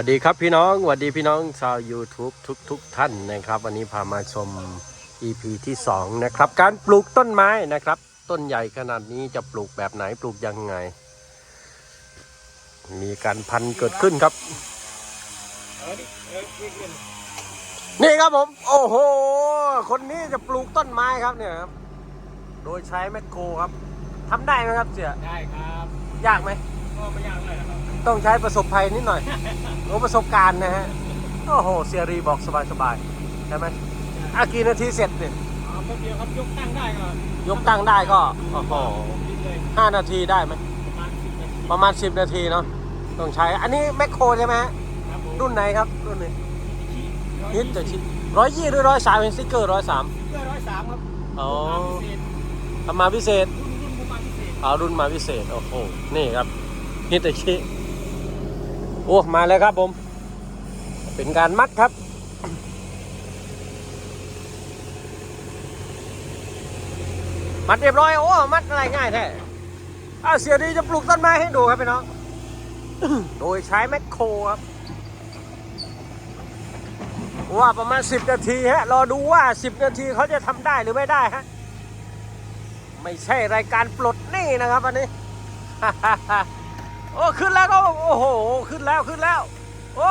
วัสดีครับพี่น้องสวัสดีพี่น้องชาว YouTube ทุกทุกๆท่านนะครับ วันนี้พามาชม EP ที่ 2 นะครับ การปลูกต้นไม้นะครับ ต้นใหญ่ขนาดนี้จะปลูกแบบไหนปลูกยังไง มีการพันธุ์เกิดขึ้นครับ นี่ครับผม โอ้โห คนนี้จะปลูกต้นไม้ครับเนี่ยครับ โดยใช้แมคโครครับทำได้ไหมครับเสียได้ครับ ยากไหมก็ไม่ยากเลยนะครับ ต้องใช้ประสบภัยนิดหน่อยโอ้ประสบการณ์นะฮะ โอ้โหเซียรีบอกสบายๆใช่ไหมอากี่นาทีเสร็จเนี่ยอ๋อแป๊บเดียวครับยกตั้งได้ก็ยกตั้งได้ก็ โอ้โหนิดเลยห้านาทีได้ไหมประมาณสิบนาทีประมาณ10นาทีเนาะ ต้องใช้ อันนี้แมคโครใช่ไหมฮะครับผมรุ่นไหนครับ รุ่นนี้ฮิฮิตตจะจะชิชิดร้อยยี่หรือร้อยสามเป็นสติ๊กเกอร์ร้อยสามเพื่อร้อยสามครับอ๋อประมาณพิเศษทำมาพิเศษ รุ่นรุ่นประมาณพิเศษเอารุ่นมาพิเศษ โอ้โห นี่ครับฮิตจะชิ โอ้ มาแล้วครับผม เป็นการมัดครับ มัดเรียบร้อย โอ้ มัดอะไรง่ายแท้อาเสียดีจะปลูกต้นไม้ให้ดูครับพี่น้อง โดยใช้แมคโครครับ ว่าประมาณ 10 นาทีฮะ รอดูว่า 10 นาทีเขาจะทำได้หรือไม่ได้ฮะ ไม่ใช่รายการปลดหนี้นะครับอันนี้ อ้ขึ้นแล้วก็โอ้โหขึ้นแล้วขึ้นแล้ว โอ้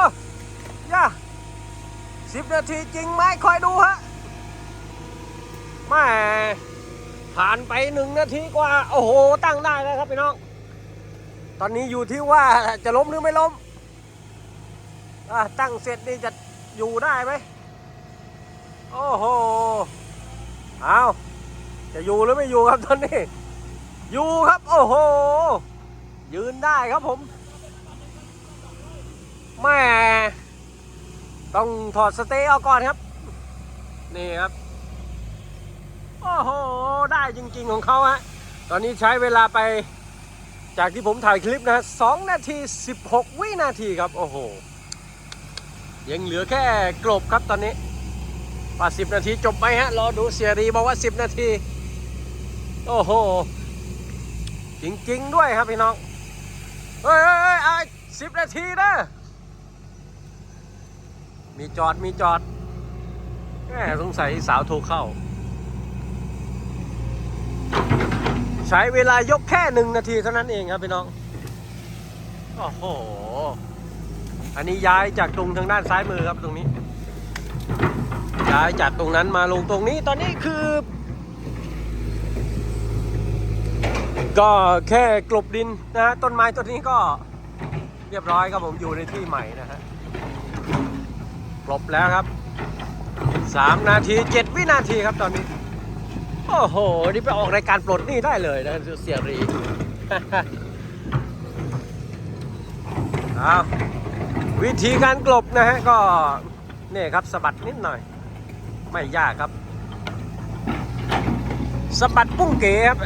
ย่าสิบนาทีจริงไหมคอยดูฮะแม่ผ่านไปหนึ่งนาทีกว่า โอ้โห ตั้งได้แล้วครับพี่น้อง ตอนนี้อยู่ที่ว่าจะล้มหรือไม่ล้มตั้งเสร็จนี่จะอยู่ได้ไหมโอ้โหเอาจะอยู่หรือไม่อยู่ครับตอนนี้ อยู่ครับ โอ้โห ยืนได้ครับผมแม่ต้องถอดสเตย์ออกก่อนครับ นี่ครับ โอ้โห ได้จริงๆของเขาฮะ ตอนนี้ใช้เวลาไปจากที่ผมถ่ายคลิปนะฮะสองนาที 16 วินาทีครับ โอ้โห ยังเหลือแค่กลบครับตอนนี้ว่า10นาทีจบไหมฮะ รอดูเสียรีบอกว่า 10 นาที โอ้โห จริง ๆ ด้วยครับพี่น้อง เฮ้ยเฮ้ยไอ้สิบนาทีนะ มีจอดมีจอดแหมสงสัยสาวโทรเข้า ใช้เวลายกแค่หนึ่งนาทีเท่านั้นเองครับพี่น้อง โอ้โห อันนี้ย้ายจากตรงทางด้านซ้ายมือครับตรงนี้ ย้ายจากตรงนั้นมาลงตรงนี้ ตอนนี้คือ ก็แค่กลบดินนะฮะต้นไม้ต้นนี้ก็เรียบร้อยครับผมอยู่ในที่ใหม่นะฮะกลบแล้วครับสามนาทีเจ็ดวินาทีครับตอนนี้ โอ้โห นี่ไปออกรายการปลดหนี่ได้เลยนะเสียรีเอาวิธีการกลบนะฮะก็นี่ครับสะบัดนิดหน่อย ไม่ยากครับสะบัดปุ้งเก๋ครับ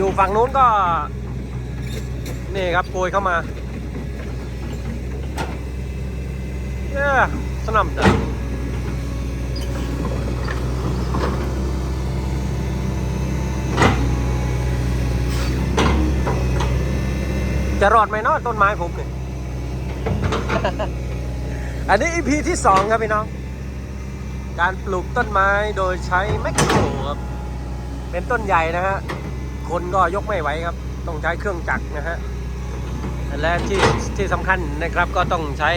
อยู่ฝั่งนู้นก็ นี่ครับโกยเข้ามาเนี่ยสนับเดินจะรอดไหมเนาะต้นไม้ผมเนี่ยอันนี้ EP ที่สองครับพี่น้อง การปลูกต้นไม้โดยใช้แมคโครครับ เป็นต้นใหญ่นะฮะ คนก็ยกไม่ไหวครับ ต้องใช้เครื่องจักรนะฮะและที่ที่สำคัญนะครับก็ต้องใช้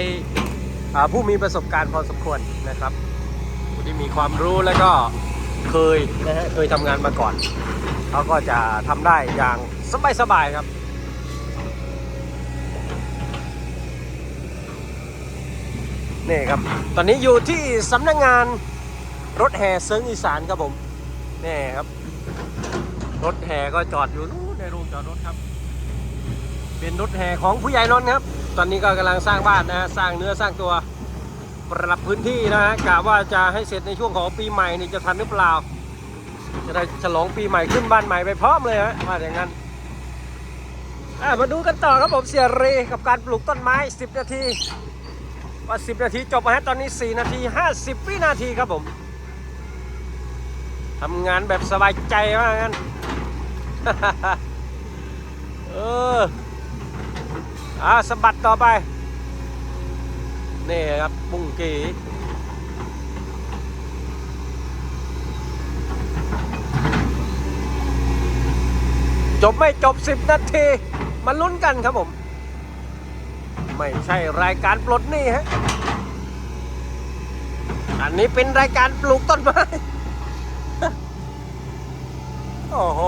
ผู้มีประสบการณ์พอสมควรนะครับผู้ที่มีความรู้แล้วก็เคยนะฮะเคยทำงานมาก่อนเขาก็จะทำได้อย่างสบายๆครับนี่ครับ ตอนนี้อยู่ที่สำนักงงานรถแห่เซิงอีสานครับผมนี่ครับ รถแห่ก็จอดอยู่นู้นในโรงจอดรถครับ เป็นรถแห่ของผู้ใหญ่นนท์ครับ ตอนนี้ก็กำลังสร้างบ้านนะฮะสร้างเนื้อสร้างตัวปรับพื้นที่นะฮะกะว่าจะให้เสร็จในช่วงของปีใหม่นี่จะทันหรือเปล่า จะได้ฉลองปีใหม่ขึ้นบ้านใหม่ไปพร้อมเลยฮะว่าอย่างนั้นมาดูกันต่อครับผมเสียเรกับการปลูกต้นไม้ 10 นาทีว่า10 นาทีจบมาฮะตอนนี้ 4 นาที 50 วินาทีครับผมทำงานแบบสบายใจว่างั้น เอออ่าสะบัดต่อไป นี่ครับบุ้งกีจบไม่จบ 10 นาที มาลุ้นกันครับผม ไม่ใช่รายการปลดหนี้ฮะ อันนี้เป็นรายการปลูกต้นไม้ โอ้โห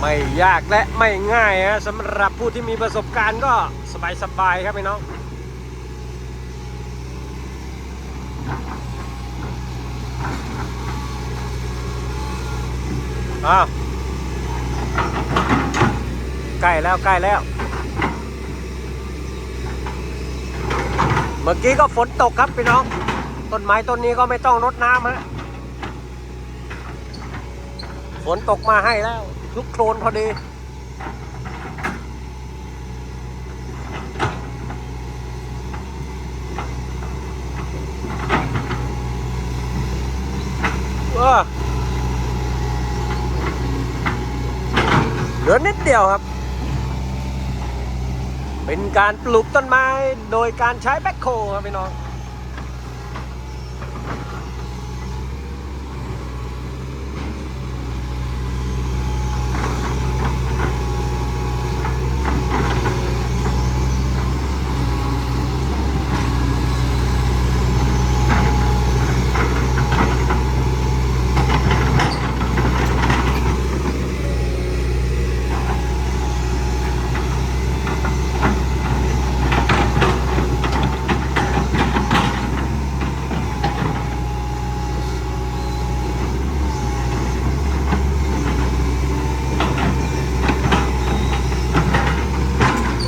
ไม่ยากและไม่ง่ายฮะสำหรับผู้ที่มีประสบการณ์ก็สบายๆครับพี่น้องอ้าวใกล้แล้วใกล้แล้ว เมื่อกี้ก็ฝนตกครับพี่น้อง ต้นไม้ต้นนี้ก็ไม่ต้องรดน้ำฮะฝนตกมาให้แล้ว ลุกโคลนพอดีเออเหลือนิดเดียวครับ เป็นการปลูกต้นไม้โดยการใช้แบ็คโคครับพี่น้อง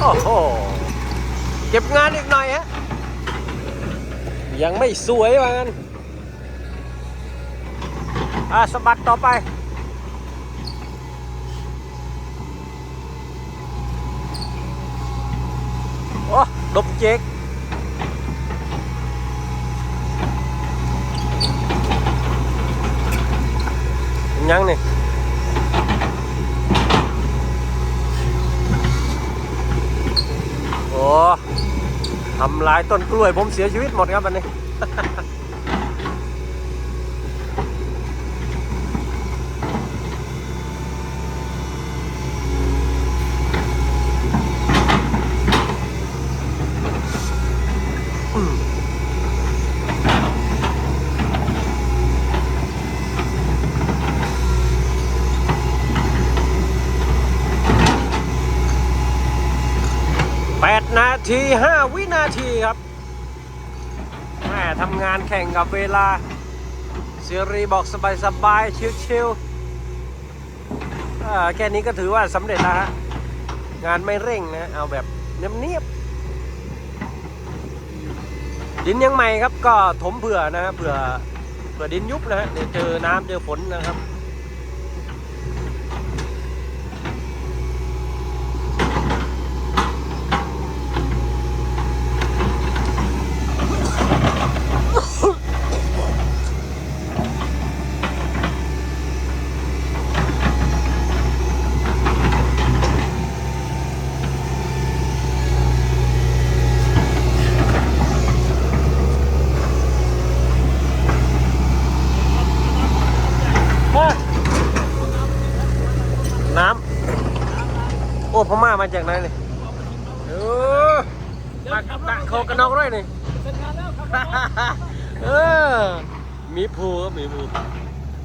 โอ้โห เก็บงานอีกหน่อยฮะ ยัง ไม่สวยว่างั้นอะสะบัดต่อไปโอ้ดบเจ๊กยังนี่โอ้ทำลายต้นกล้วยผมเสียชีวิตหมดครับวันนี้ 8 นาที 5 วินาทีครับ ทำงานแข่งกับเวลาเซีรีบอกสบายๆชิวๆแค่นี้ก็ถือว่าสำเร็จแล้วฮะ งานไม่เร่งนะ เอาแบบเนียบๆดินยังใหม่ครับก็ถมเผื่อนะฮะเผื่อเผื่อดินยุบนะฮะเดี๋ยวเจอน้ำเจอฝนนะครับ น้ำ โอ้พ ม่ามาจากไหนนี่เออตักตักโคกันนอกด้วยนี่เสร็จงานแล้วครับเออมีภูครับมีภู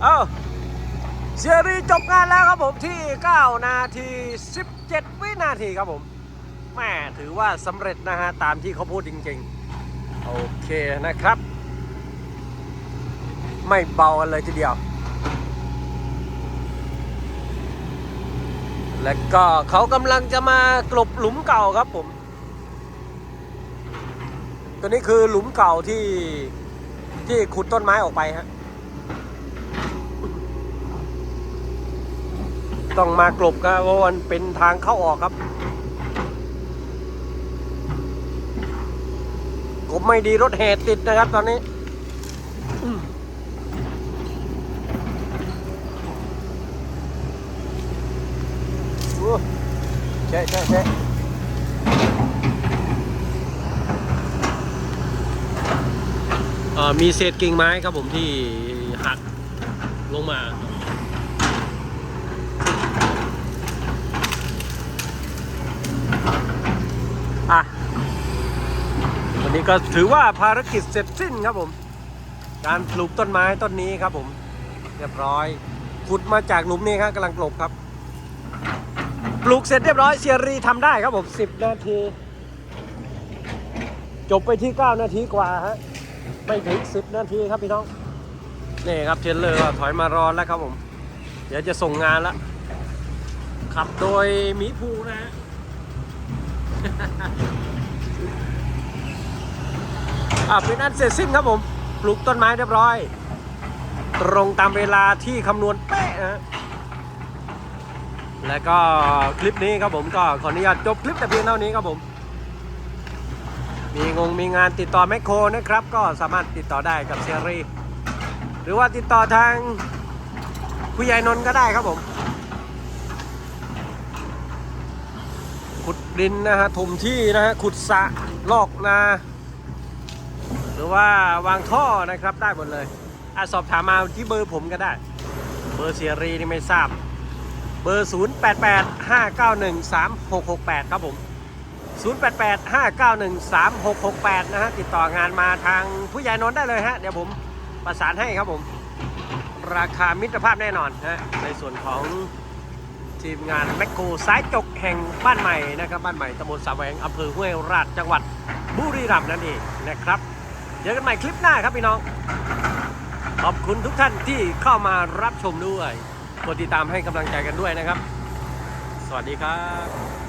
เอ้าเซีรีส์จบงานแล้วครับผมที่ 9 นาที 17 วินาทีครับผมแม่ถือว่าสำเร็จนะฮะ ตามที่เขาพูดจริงๆ โอเคนะครับ ไม่เบากันเลยทีเดียว และก็เขากำลังจะมากลบหลุมเก่าครับผม ตัวนี้คือหลุมเก่าที่ที่ขุดต้นไม้ออกไปฮะ ต้องมากลบครับเพราะมันเป็นทางเข้าออกครับกบไม่ดีรถแห่ติดนะครับตอนนี้ ช่เช่เช่มีเศษกิ่งไม้ครับผมที่หักลงมาอะวันนี้ก็ถือว่าภารกิจเสร็จสิ้นครับผม การปลูกต้นไม้ต้นนี้ครับผม เรียบร้อยขุดมาจากหลุมนี้ครับกำลังกลบครับ ปลูกเสร็จเรียบร้อยเซียรีทำได้ครับผม 10 นาที จบไปที่ 9 นาทีกว่าฮะไม่ถึง 10 นาทีครับพี่น้อง นี่ครับเทรลเลอร์ถอยมารอแล้วครับผม เดี๋ยวจะส่งงานละขับโดยมีภูนะฮะอะเป็นอันเสร็จสิ้นครับผม ปลูกต้นไม้เรียบร้อย ตรงตามเวลาที่คำนวณเป๊ะฮะ และก็คลิปนี้ครับผมก็ขออนุญาตจบคลิปแต่เพียงเท่านี้ครับผม มีงงมีงานติดต่อแมคโครนะครับ ก็สามารถติดต่อได้กับเซียรีหรือว่าติดต่อทางผู้ใหญ่นนท์ก็ได้ครับผม ขุดดินนะฮะถมที่นะฮะขุดสะลอกนา หรือว่าวางท่อนะครับได้หมดเลยอาสอบถามมาที่เบอร์ผมก็ได้ เบอร์เซียรีนี่ไม่ทราบ บอร์ 0 8 8 5 9 1 3 6 6 8 ครับผม 0 8 8 5 9 1 3 6 6 8 นะฮะ ติดต่องานมาทางผู้ใหญ่นนท์ได้เลยฮะ เดี๋ยวผมประสานให้ครับผม ราคามิตรภาพแน่นอนฮะ ในส่วนของทีมงานแมคโครสายจกแห่งบ้านใหม่นะครับ บ้านใหม่ตำบลสาแวงอำเภอห้วยราชจังหวัดบุรีรัมย์นั่นเองนะครับเจอกันใหม่คลิปหน้าครับพี่น้อง ขอบคุณทุกท่านที่เข้ามารับชมด้วย กดติดตามให้กำลังใจกันด้วยนะครับ สวัสดีครับ